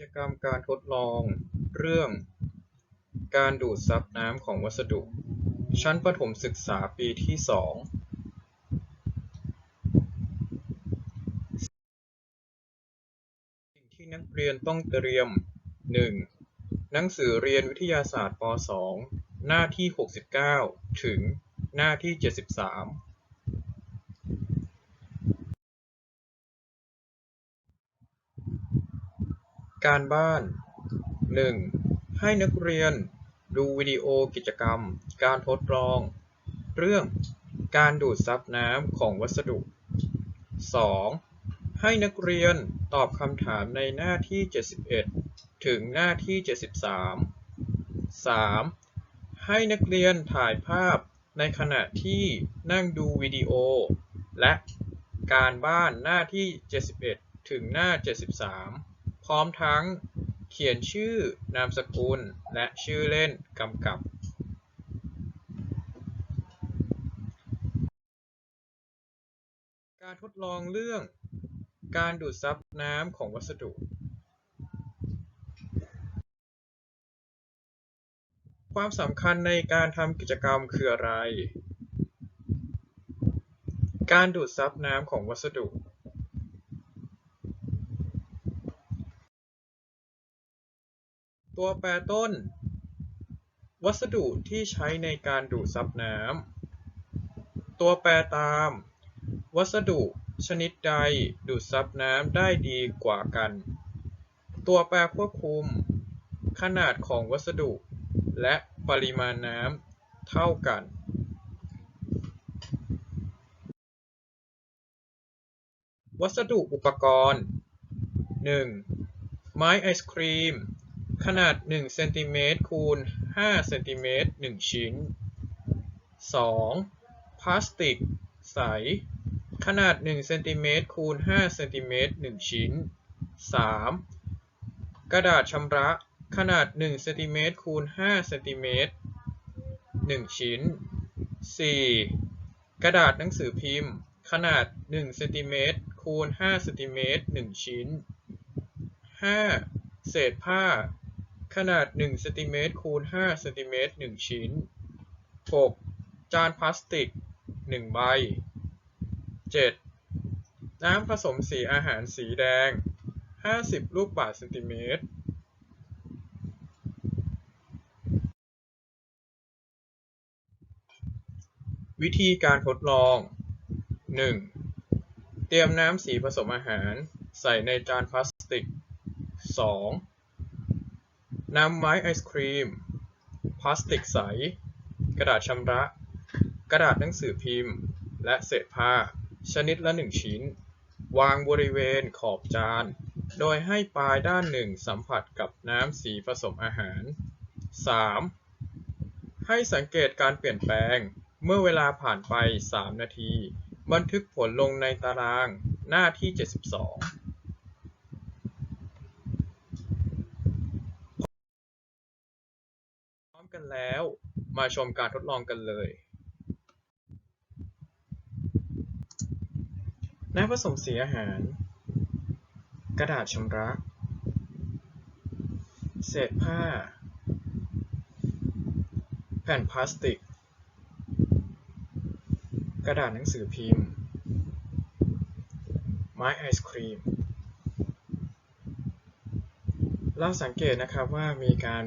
จกรรมการทดลองเรื่อง การดูดซับน้ำของวัสดุ ชั้นประถมศึกษาปีที่สองสิ่งที่นักเรียนต้องเตรียม 1. หนังสือเรียนวิทยาศาสตร์ป .2 หน้าที่ 69 ถึง หน้าที่ 73 การบ้าน 1. ให้นักเรียนดูวิดีโอกิจกรรม การทดลอง เรื่องการดูดซับน้ำของวัสดุ 2. ให้นักเรียนตอบคำถามในหน้าที่ 71 ถึงหน้าที่ 73 3. ให้นักเรียนถ่ายภาพในขณะที่นั่งดูวิดีโอ และการบ้านหน้าที่ 71 ถึงหน้า 73 ร้อมทั้งเขียนชื่อนามสกุล และชื่อเล่นกำกับการทดลองเรื่องการดูดซับน้ำของวัสดุ ความสำคัญในการทำกิจกรรมคืออะไร การดูดซับน้ำของวัสดุ ตัวแปรต้น วัสดุที่ใช้ในการดูดซับน้ำ ตัวแปรตาม วัสดุชนิดใดดูดซับน้ำได้ดีกว่ากัน ตัวแปรควบคุม ขนาดของวัสดุ และปริมาณน้ำเท่ากันวัสดุอุปกรณ์ 1. ไม้ไอศครีม ขนาด1เซนติเมตรคูณ5เซนติเมตร1ชิ้น 2. พลาสติก ใส ขนาด1เซนติเมตรคูณ5เซนติเมตร1ชิ้น 3. กระดาษชำระขนาด1เซนติเมตรคูณ5เซนติเมตร1ชิ้น 4. กระดาษหนังสือพิมพ์ ขนาด1เซนติเมตรคูณ5เซนติเมตร1ชิ้น 5. เศษผ้า ขนาด1เซนติเมตรคูณ5เซนติเมตร1ชิ้น 6. จานพลาสติก 1 ใบ 7. น้ำผสมสีอาหารสีแดง 50 ลูกบาศก์เซนติเมตรวิธีการทดลอง 1. เตรียมน้ำสีผสมอาหาร ใส่ในจานพลาสติก 2. นำไม้ไอศครีม พลาสติกใส กระดาษชำระ กระดาษหนังสือพิมพ์ และเศษผ้า ชนิดละ1ชิ้น วางบริเวณขอบจาน โดยให้ปลายด้านหนึ่งสัมผัสกับน้ำสีผสมอาหาร 3. ให้สังเกตการเปลี่ยนแปลง เมื่อเวลาผ่านไป 3 นาที บันทึกผลลงในตารางหน้าที่ 72 พร้อม กันแล้ว มาชมการทดลองกันเลย น้ำผสมสีอาหาร กระดาษชำระ เศษผ้า แผ่นพลาสติก กระดาษหนังสือพิมพ์ ไม้ไอศครีมเราสังเกตนะครับว่ามีการ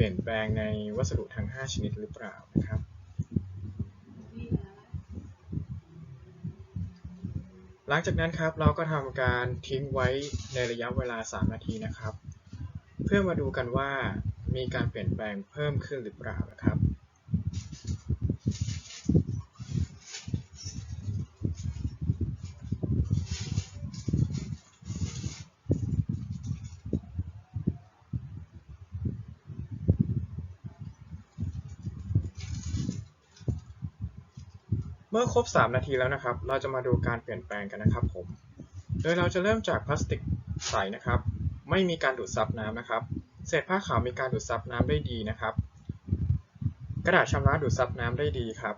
เปลี่ยนแปลงในวัสดุทั้ง 5 ชนิดหรือเปล่านะครับหลังจากนั้นครับเราก็ทำการทิ้งไว้ในระยะเวลา 3 นาทีนะครับ เพื่อมาดูกันว่ามีการเปลี่ยนแปลงเพิ่มขึ้นหรือเปล่านะครับ เมื่อครบ 3 นาทีแล้วนะครับ เราจะมาดูการเปลี่ยนแปลงกันนะครับผม โดยเราจะเริ่มจากพลาสติกใสนะครับ ไม่มีการดูดซับน้ำนะครับ เศษผ้าขาวมีการดูดซับน้ำได้ดีนะครับ กระดาษชำระดูดซับน้ำได้ดีครับ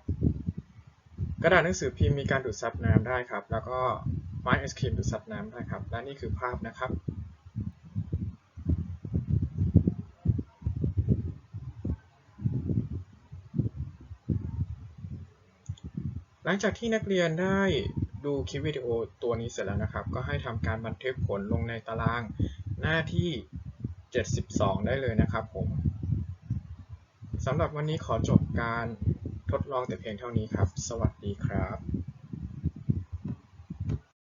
กระดาษหนังสือพิมพ์มีการดูดซับน้ำได้ครับ แล้วก็ไม้ไอศครีมดูดซับน้ำได้ครับ และนี่คือภาพนะครับ ลังจากที่นักเรียนได้ดูคลิปวิดีโอตัวนี้เสร็จแล้วนะครับ ก็ให้ทำการบันทึกผลลงในตารางหน้าที่ 72 ได้เลยนะครับผมสำหรับวันนี้ขอจบการทดลองแต่เพียงเท่านี้ครับ สวัสดีครับ